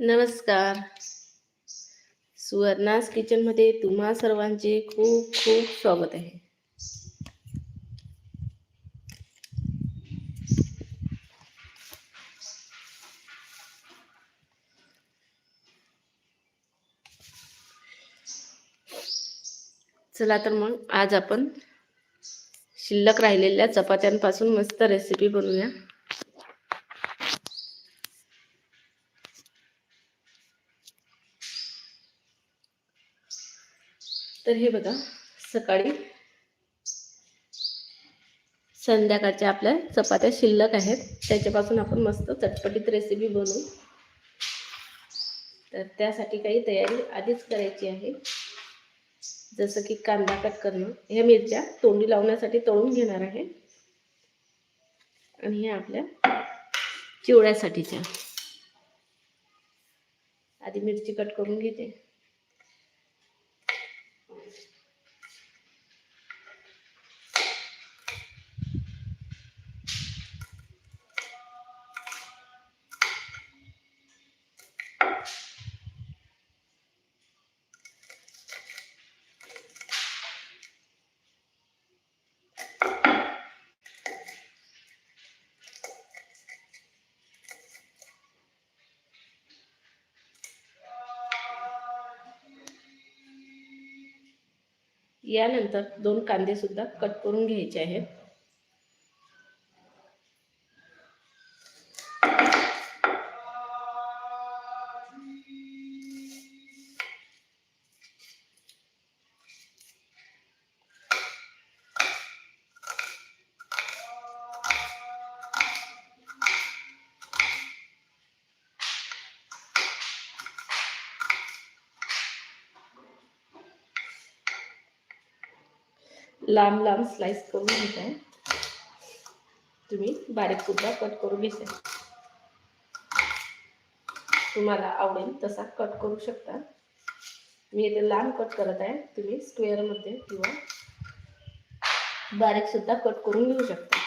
नमस्कार. सुवर्णास किचनमध्ये तुम्हा सर्वांचे खूप खूप स्वागत आहे. चला तर मग आज आपण शिल्लक राहिलेल्या चपात्यांपासून मस्त रेसिपी बनवूया. तर हे बघा सकाळी संध्याकाळच्या आपल्या चपात्या शिल्लक आहेत. त्याच्यापासून आपण मस्त चटपटीत रेसिपी बनवू. तर त्यासाठी काही तयारी आधीच करायची आहे. जसं की कांदा कट करणं. ह्या मिरच्या तोंडी लावण्यासाठी तळून घेणार आहे. आणि ह्या आपल्या चिवड्यासाठीच्या. आधी मिरची कट करून घेते. यानंतर दोन कांदे सुद्धा कट करून घ्यायचे आहेत. लांब लांब स्लाइस करून घेत. आहे तुम्ही बारीक सुद्धा कट करून घेता. तुम्हाला आवडेल तसा कट करू शकता. मी इथे लांब कट करत आहे. तुम्ही स्क्वेअरमध्ये किंवा बारीक सुद्धा कट करून घेऊ शकता.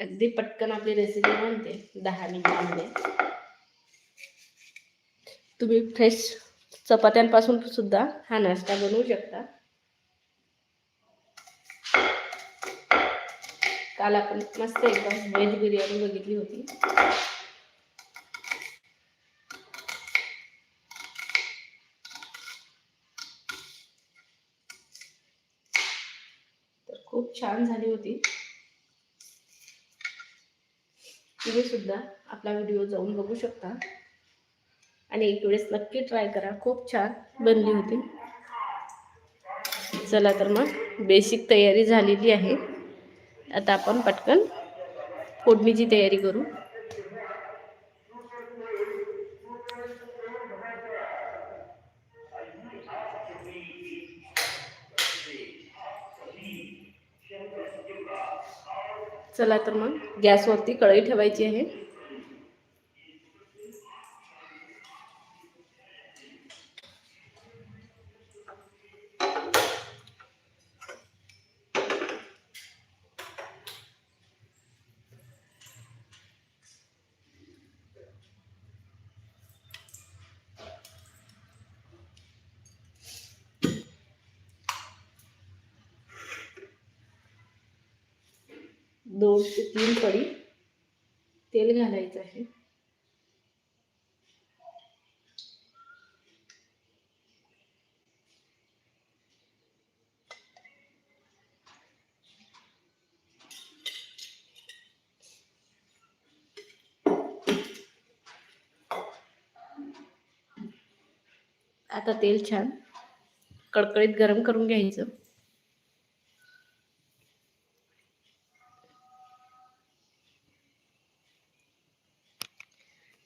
अगदी पटकन आपली रेसिपी बनते दहा मिनिटांमध्ये. तुम्ही फ्रेश चपात्यांपासून सुद्धा हा नाश्ता बनवू शकता. काल आपण मस्त एकदम व्हेज बिर्याणी बघितली होती. तर खूप छान झाली होती. तुम्ही सुद्धा आपला व्हिडिओ जाऊन बघू शकता. आणि एक वेळेस नक्की ट्राय करा. खूप छान बनली होती. चला तर मग बेसिक तयारी झालेली आहे. आता आपण पटकन फोडणीची तयारी करू. चला तर मग गॅसवरती कढई ठेवायची आहे दोन ते तीन पडी तेल घालायचं आहे आता तेल छान कडकडीत गरम करून घ्यायचं.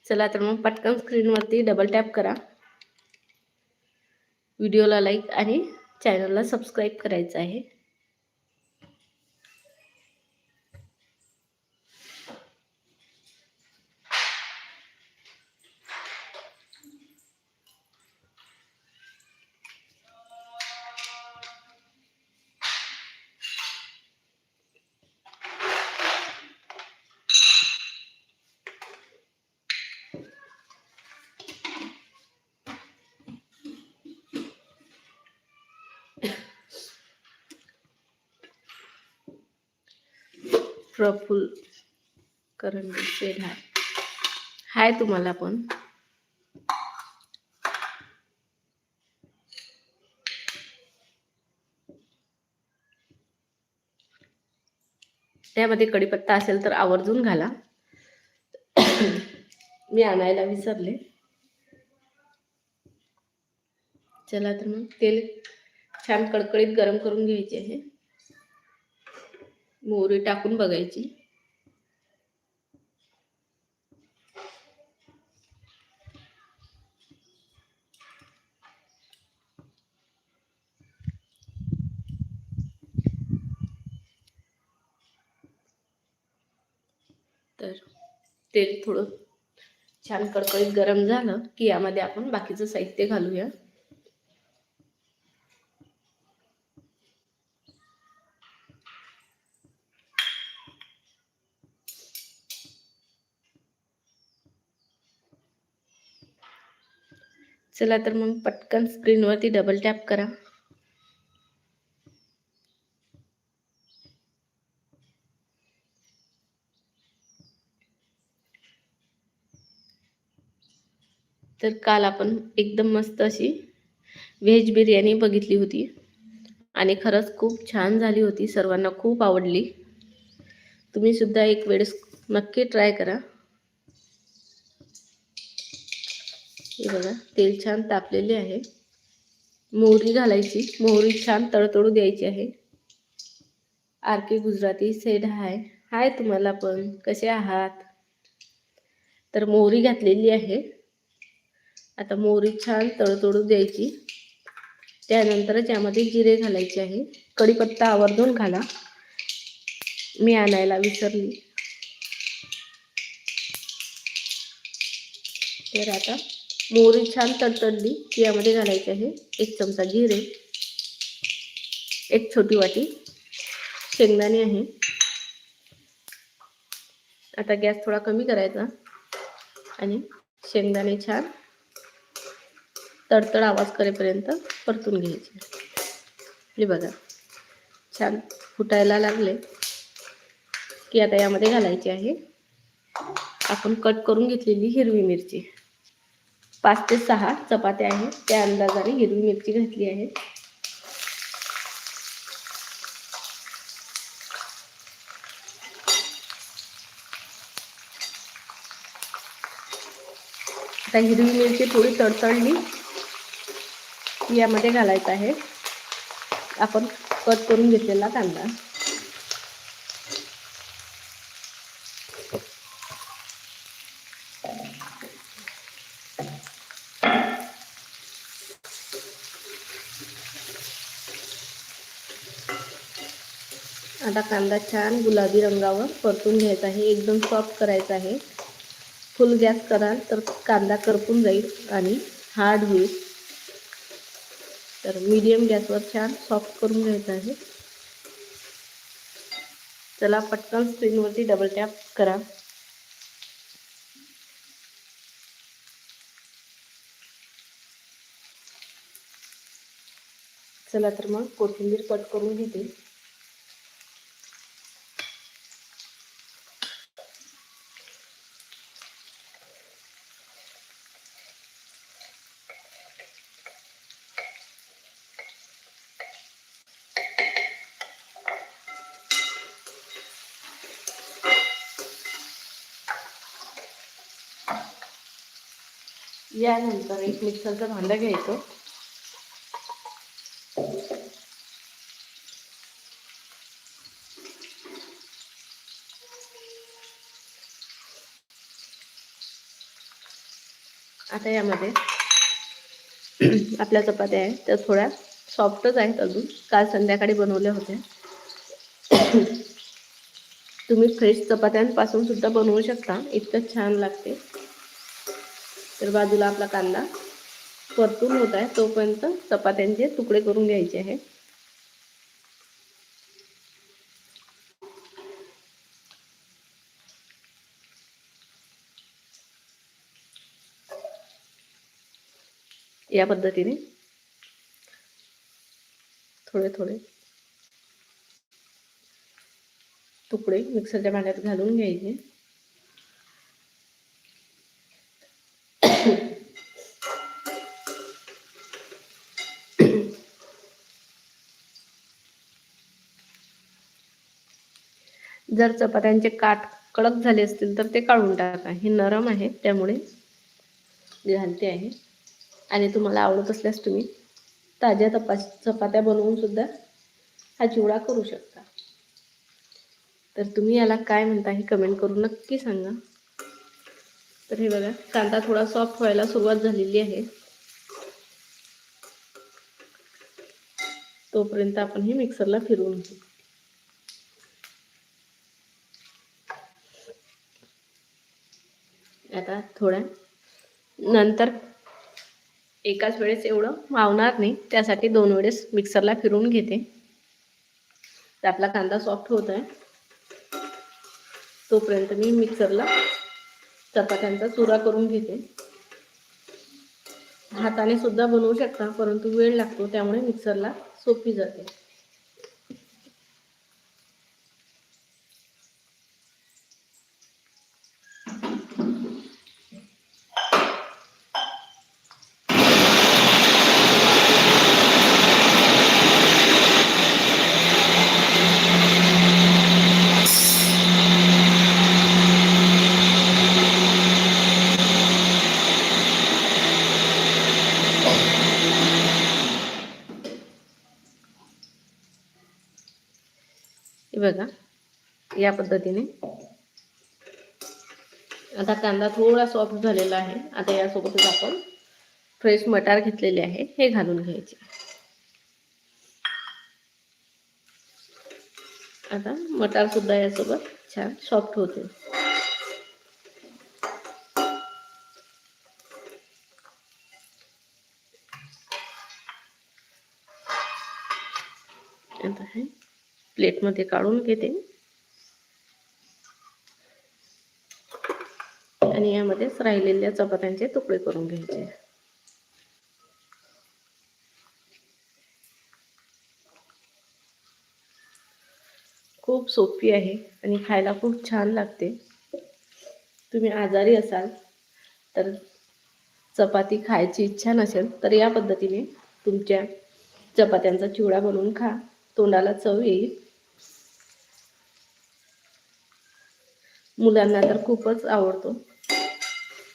चला तर मग पटकन स्क्रीनवरती डबल टॅप करा. व्हिडिओला लाईक आणि चॅनलला सबस्क्राईब करायचं आहे. प्रफुल करंडी सेड हाय हाय तुम्हाला पण. त्यामध्ये कढीपत्ता असेल तर आवर्जून घाला. मी आणायला विसरले. चला तर मग तेल छान कडकडीत गरम करून घ्यायचे आहे. मोहरी टाकून बघायची. तर तेल थोडं छान कडकडीत गरम झालं की यामध्ये आपण बाकीचं साहित्य घालूया. चला तर मग पटकन स्क्रीनवरती डबल टॅप करा. तर काल आपण एकदम मस्त अशी व्हेज बिर्याणी बघितली होती. आणि खरंच खूप छान झाली होती सर्वांना खूप आवडली. तुम्ही सुद्धा एक वेळेस नक्की ट्राय करा. हे बघा तेल छान तापलेले आहे. मोहरी घालायची. मोहरी छान तडतडू द्यायची आहे. R K Gujarati said hi hi तुम्हाला पण. कसे आहात? तर मोहरी घातलेली आहे. आता मोहरी छान तळतोडू द्यायची. त्यानंतरच यामध्ये जिरे घालायचे आहे. कढीपत्ता आवर्जून घाला. मी आणायला विसरली. तर आता मोहरी छान तडतडली. की यामध्ये घालायचे आहे एक चमचा जिरे एक छोटी वाटी शेंगदाणे आहे. आता गॅस थोडा कमी करायचा आणि शेंगदाणे छान तडतड आवाज करेपर्यंत परतून घ्यायचे. हे बघा छान फुटायला लागले की आता यामध्ये घालायची आहे. आपण कट करून घेतलेली हिरवी मिरची. पाच ते सहा चपात्या आहेत. त्या अंदाजाने हिरवी मिरची घातली आहे. आता हिरवी मिरची थोडी तडतडली. यामध्ये घालायचं आहे. आपण कट करून घेतलेला कांदा. आता कांदा छान गुलाबी रंगावर परतून घ्यायचा आहे. एकदम सॉफ्ट करायचा आहे. फुल गॅस कराल तर कांदा करपून जाईल आणि हार्ड होईल. तर मीडियम गॅसवर छान सॉफ्ट करून घ्यायचं आहे. चला पटकन स्क्रीनवरती डबल टॅप करा. चला तर मग कोथिंबीर कट करून घेते. यानंतर एक मिक्सरचं भांडं घ्यायचं. आता यामध्ये आपल्या चपात्या आहेत त्या थोड्या सॉफ्टच आहेत अजून. काल संध्याकाळी बनवल्या होत्या. तुम्ही फ्रेश चपात्यांपासून सुद्धा बनवू शकता. इतकं छान लागते. तर बाजूला आपला कांदा परतून होत आहे. तोपर्यंत चपात्यांचे तुकडे करून घ्यायचे आहे. या पद्धतीने थोडे थोडे तुकडे मिक्सरच्या भांड्यात घालून घ्यायचे. जर चपात्यांचे काठ कडक झाले असतील तर ते काढून टाका. हे नरम आहे त्यामुळे घालते आहे. आणि तुम्हाला आवडत असल्यास तुम्ही ताज्या तपा चपात्या बनवून सुद्धा हा चिवडा करू शकता. तर तुम्ही याला काय म्हणता हे कमेंट करून नक्की सांगा. तर हे बघा कांदा थोडा सॉफ्ट व्हायला सुरुवात झालेली आहे. तोपर्यंत आपण हे मिक्सरला फिरवून घेऊ. आता थोड्या. नंतर एकाच वेळेस एवढं मावणार नाही. त्यासाठी दोन वेळेस मिक्सरला फिरून घेते. तर आपला कांदा सॉफ्ट होत आहे तोपर्यंत मी मिक्सरला चपात्यांचा चुरा करून घेते. हाताने सुद्धा बनवू शकता परंतु वेळ लागतो त्यामुळे मिक्सरला सोपी जाते हे बघा या पद्धतीने. आता कांदा थोडा सॉफ्ट झालेला आहे. आता यासोबतच आपण फ्रेश मटार घेतलेले आहे. हे घालून घ्यायचे. आता मटार सुद्धा यासोबत छान सॉफ्ट होते. आता हे प्लेटमध्ये काढून घेते. राहिलेल्या चपात्यांचे तुकडे करून घ्यायचे. खूप सोपी आहे आणि खायला खूप छान लागते. तुम्ही आजारी असाल तर चपाती खायची इच्छा नसेल तर या पद्धतीने तुमच्या चपात्यांचा चिवडा बनवून खा. तोंडाला चव येईल. मुलांना तर खूपच आवडतो.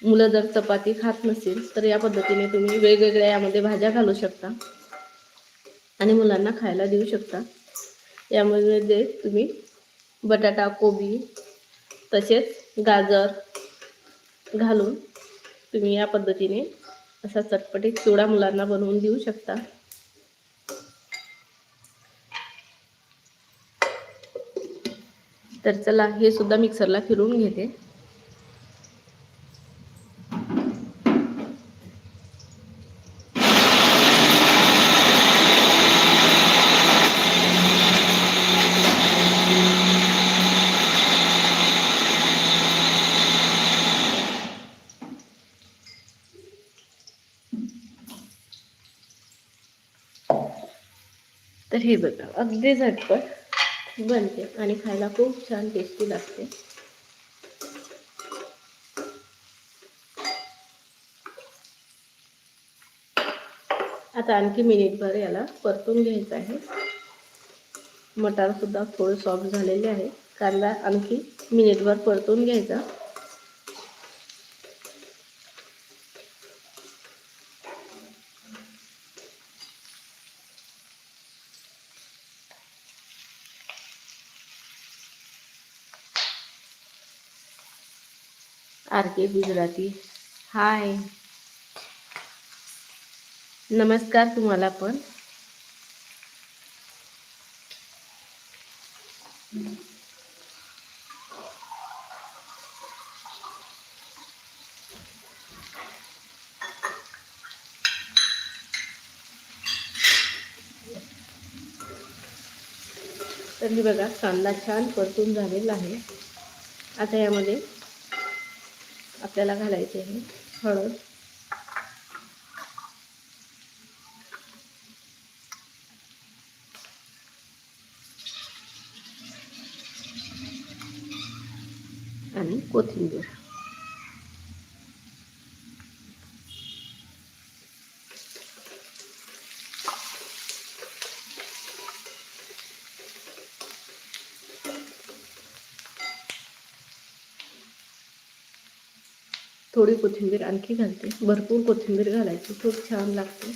मुलं जर चपाती खात नसेल तर या पद्धतीने तुम्ही वेगवेगळ्या यामध्ये भाज्या घालू शकता. आणि मुलांना खायला देऊ शकता. यामध्ये तुम्ही बटाटा कोबी तसेच गाजर घालून तुम्ही या पद्धतीने असा चटपटीत चिवडा मुलांना बनवून देऊ शकता. तर चला हे सुद्धा मिक्सरला फिरवून घेते. हे बघा अगदी झटपट बनते आणि खायला खूप छान टेस्टी लागते. आता आणखी मिनिटभर याला परतून घ्यायचं आहे. मटार सुद्धा थोडं सॉफ्ट झालेले आहे. कांदा आणखी मिनिटभर परतून घ्यायचा. R K Gujarati. हाय. नमस्कार तुम्हाला पण. तर बघा कांदा छान परतून झालेला आहे. आता यामध्ये आपल्याला घालायचे आहे हळद. थोडी कोथिंबीर आणखी घालते. भरपूर कोथिंबीर घालायची. खूप छान लागते.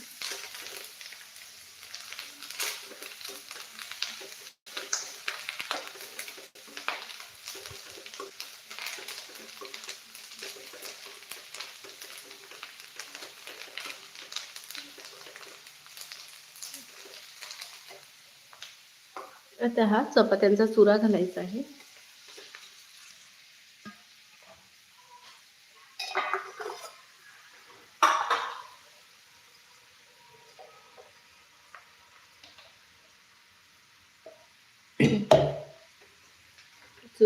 आता हा चपात्यांचा चुरा घालायचा आहे.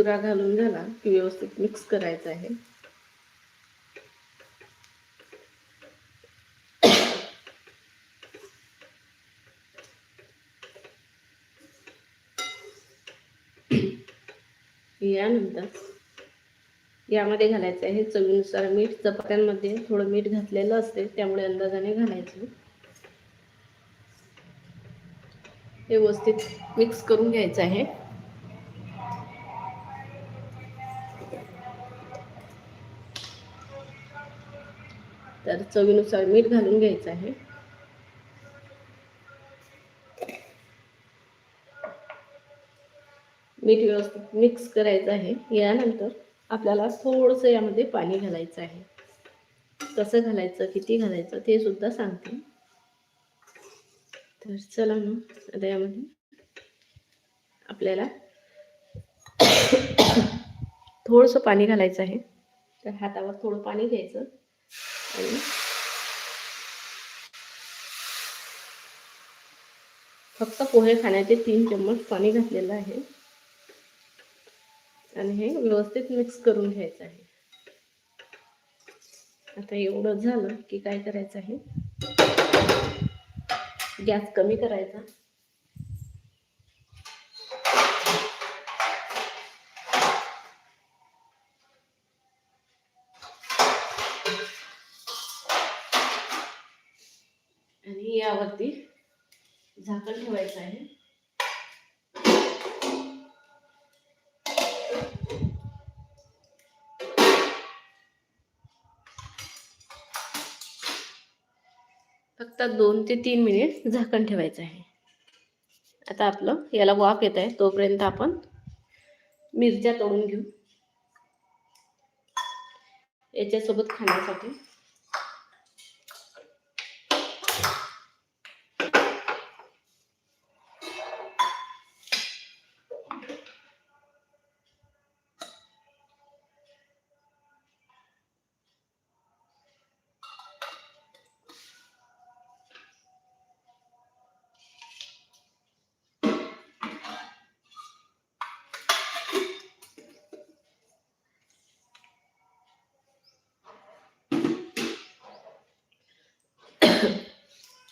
चुरा घालून झाला की व्यवस्थित मिक्स करायचा आहे. यानंतर यामध्ये घालायचं आहे चवीनुसार मीठ. चपात्यांमध्ये थोडं मीठ घातलेलं असते त्यामुळे अंदाजाने घालायचं. हे व्यवस्थित मिक्स करून घ्यायचं आहे. चवीनुसार मीठ घालून घ्यायचं आहे. मीठ व्यवस्थित मिक्स करायचं आहे. यानंतर आपल्याला थोडंसं यामध्ये पाणी घालायचं आहे. कसं घालायचं किती घालायचं ते सुद्धा सांगते. तर चला मग आता यामध्ये आपल्याला थोडंसं पाणी घालायचं आहे. तर हातावर थोडं पाणी घ्यायचं. आणि फक्त पोहे खाण्याचे तीन चम्मच पाणी घातलेलं आहे. आणि हे व्यवस्थित मिक्स करून घ्यायचं आहे. आता एवढं झालं की काय करायचं आहे? गॅस कमी करायचा आणि यावरती झाकण ठेवायचं आहे. फक्त दोन ते तीन मिनिट झाकण ठेवायचं आहे. आता आपलं याला वाफ येत आहे तोपर्यंत आपण मिरच्या तोडून घेऊ. याच्यासोबत खाण्यासाठी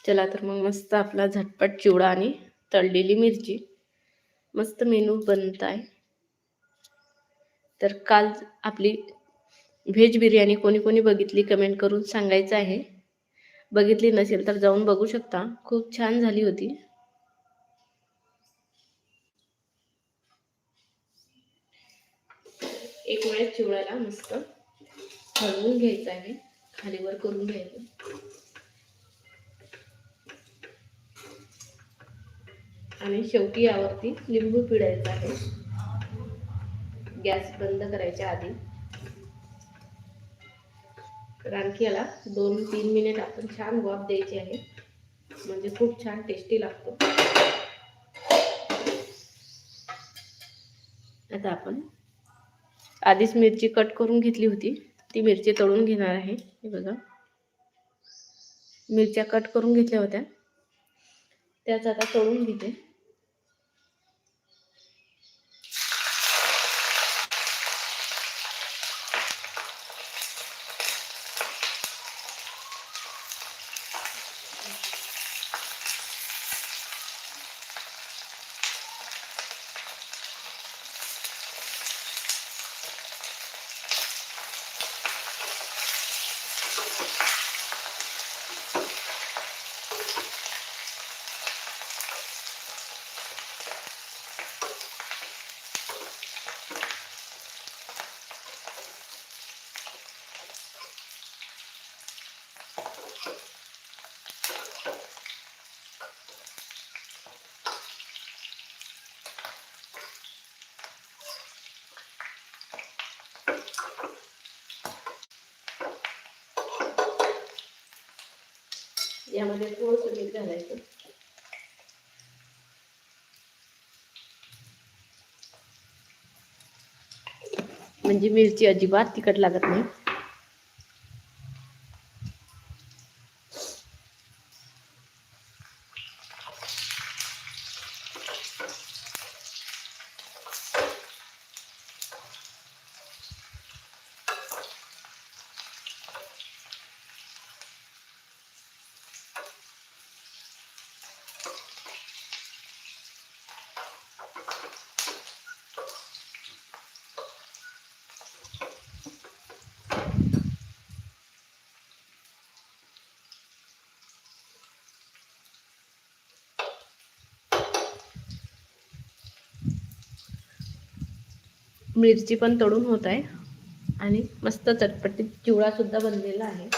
चला तर मग मस्त आपला झटपट चिवडा आणि तळलेली मिरची. मस्त मेनू बनत आहे. तर काल आपली व्हेज बिर्याणी कोणी कोणी बघितली कमेंट करून सांगायचं आहे. बघितली नसेल तर जाऊन बघू शकता. खूप छान झाली होती. एक वेळेस चिवड्याला मस्त हलवून घ्यायचं आहे. खालीवर करून घ्यायचं. आणि शेवटी यावरती लिंबू पिळायचा आहे. गॅस बंद करायच्या आधी. तर आणखी याला दोन तीन मिनिट आपण छान वाफ द्यायची आहे. म्हणजे खूप छान टेस्टी लागतो. आता आपण आधीच मिरची कट करून घेतली होती. ती मिरची तळून घेणार आहे. हे बघा. मिरच्या कट करून घेतल्या होत्या. त्याच आता तळून घेते. यामध्ये थोडंसं मीठ घालायचं. म्हणजे मिरची अजिबात तिखट लागत नाही. मिरची पण तळून होत आहे. आणि मस्त चटपटीत चिवडा सुद्धा बनलेला आहे.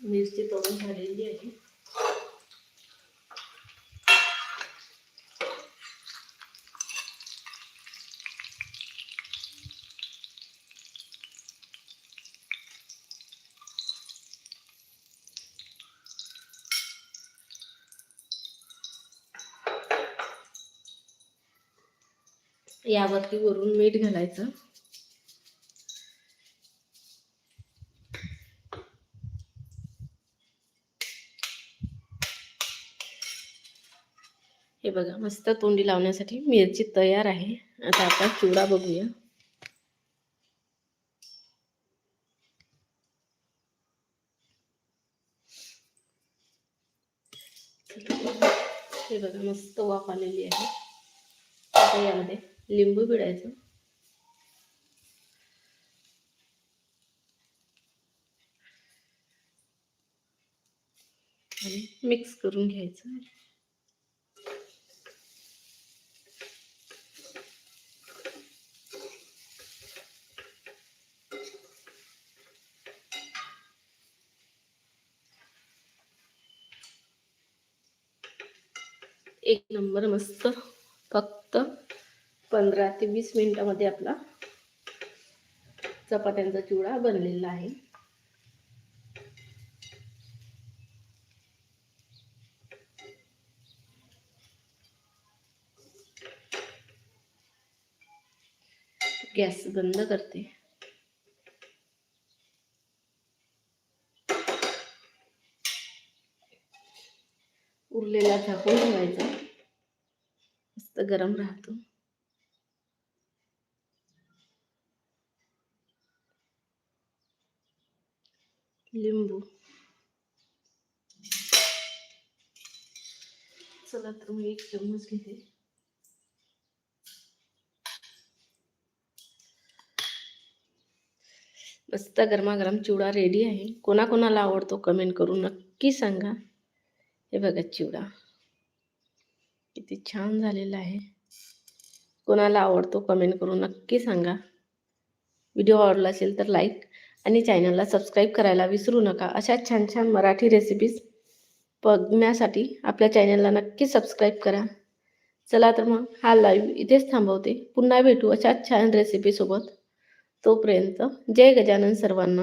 मिरची तळून झालेली आहे. यावरती वरून मीठ घालायचं. हे बघा मस्त तोंडी लावण्यासाठी मिरची तयार आहे. आता आपण चिवडा बघूया. हे बघा मस्त वाफ आलेली आहे. आता यामध्ये लिंबू पिळायचं. आणि मिक्स करून घ्यायचं. एक नंबर मस्त. फक्त पंधरा ते वीस मिनिटामध्ये आपला चपात्यांचा चिवडा बनलेला आहे. गॅस बंद करते. उरलेला झाकून ठेवायचा. मस्त गरम राहतो. लिंबू. चला तर मी एक चम्मच घेते. मस्त गरमागरम चिवडा रेडी आहे. कोणाकोणाला आवडतो कमेंट करून नक्की सांगा. हे बघा चिवडा. किती छान झालेला आहे. कोणाला आवडतो कमेंट करून नक्की सांगा. व्हिडिओ आवडला असेल तर लाईक आणि चॅनलला सबस्क्राईब करायला विसरू नका. अशा छान छान मराठी रेसिपीज बघण्यासाठी आपल्या चॅनलला नक्की सबस्क्राईब करा. चला तर मग हा लाईव्ह इथेच थांबवते. पुन्हा भेटू अशाच छान रेसिपीसोबत तोपर्यंत जय गजानन सर्वांना.